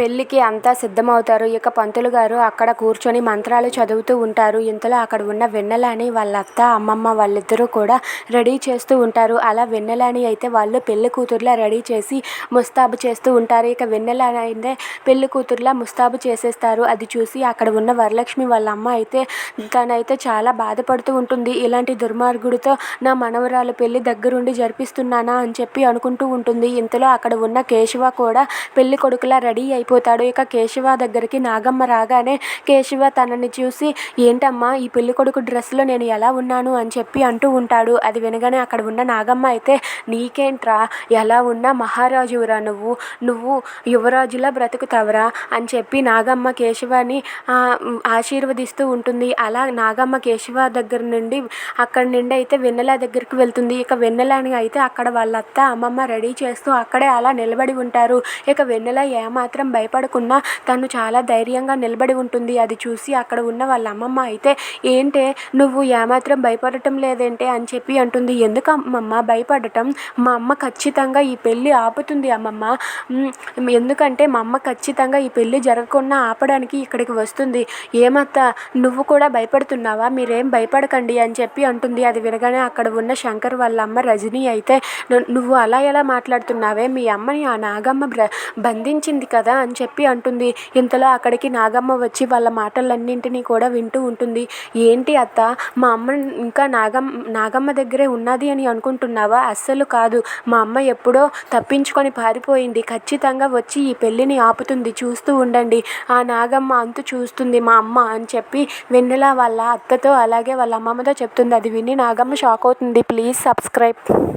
పెళ్ళికి అంతా సిద్ధమవుతారు. ఇక పంతులు గారు అక్కడ కూర్చొని మంత్రాలు చదువుతూ ఉంటారు. ఇంతలో అక్కడ ఉన్న వెన్నెలని వాళ్ళ అత్త అమ్మమ్మ వాళ్ళిద్దరూ కూడా రెడీ చేస్తూ ఉంటారు. అలా వెన్నెలని అయితే వాళ్ళు పెళ్ళి కూతురులా రెడీ చేసి ముస్తాబు చేస్తూ ఉంటారు. ఇక వెన్నెలని అయితే పెళ్ళి కూతురులా ముస్తాబు చేసేస్తారు. అది చూసి అక్కడ ఉన్న వరలక్ష్మి వాళ్ళ అమ్మ అయితే తనైతే చాలా బాధపడుతూ ఉంటుంది. ఇలాంటి దుర్మార్గుడితో నా మనవరాలు పెళ్ళి దగ్గరుండి జరిపిస్తున్నానా అని చెప్పి అనుకుంటూ ఉంటుంది. ఇంతలో అక్కడ ఉన్న కేశవ కూడా పెళ్ళి కొడుకులా రెడీ వెళ్ళిపోతాడు. ఇక కేశవ దగ్గరికి నాగమ్మ రాగానే కేశవ తనని చూసి ఏంటమ్మా ఈ పెళ్ళి కొడుకు డ్రెస్లో నేను ఎలా ఉన్నాను? అని చెప్పి అంటూ ఉంటాడు. అది వినగానే అక్కడ ఉన్న నాగమ్మ అయితే నీకేంట్రా ఎలా ఉన్నా మహారాజురా నువ్వు. నువ్వు యువరాజులా బ్రతుకుతావరా? అని చెప్పి నాగమ్మ కేశవాని ఆశీర్వదిస్తూ ఉంటుంది. అలా నాగమ్మ కేశవ దగ్గర నుండి అక్కడి నుండి అయితే వెన్నెల దగ్గరికి వెళ్తుంది. ఇక వెన్నెలని అయితే అక్కడ వాళ్ళ అత్త అమ్మమ్మ రెడీ చేస్తూ అక్కడే అలా నిలబడి ఉంటారు. ఇక వెన్నెల ఏమాత్రం భయపడకుండా తను చాలా ధైర్యంగా నిలబడి ఉంటుంది. అది చూసి అక్కడ ఉన్న వాళ్ళ అమ్మమ్మ అయితే ఏంటే నువ్వు ఏమాత్రం భయపడటం లేదేంటే? అని చెప్పి అంటుంది. ఎందుకు అమ్మమ్మ భయపడటం మా అమ్మ ఖచ్చితంగా ఈ పెళ్ళి ఆపుతుంది అమ్మమ్మ. ఎందుకంటే మా అమ్మ ఖచ్చితంగా ఈ పెళ్ళి జరగకుండా ఆపడానికి ఇక్కడికి వస్తుంది. ఏమత్త నువ్వు కూడా భయపడుతున్నావా? మీరేం భయపడకండి అని చెప్పి అంటుంది. అది వినగానే అక్కడ ఉన్న శంకర్ వాళ్ళ అమ్మ రజనీ అయితే నువ్వు అలా ఎలా మాట్లాడుతున్నావే? మీ అమ్మని ఆ నాగమ్మ బంధించింది కదా అని చెప్పి అంటుంది. ఇంతలో అక్కడికి నాగమ్మ వచ్చి వాళ్ళ మాటలన్నింటినీ కూడా వింటూ ఉంటుంది. ఏంటి అత్త మా అమ్మ ఇంకా నాగమ్మ నాగమ్మ దగ్గరే ఉన్నది అని అనుకుంటున్నావా? అస్సలు కాదు. మా అమ్మ ఎప్పుడో తప్పించుకొని పారిపోయింది. ఖచ్చితంగా వచ్చి ఈ పెళ్ళిని ఆపుతుంది. చూస్తూ ఉండండి. ఆ నాగమ్మ అంతు చూస్తుంది మా అమ్మ అని చెప్పి వెన్నెల వాళ్ళ అత్తతో అలాగే వాళ్ళ అమ్మమ్మతో చెప్తుంది. అది విని నాగమ్మ షాక్ అవుతుంది. Please subscribe.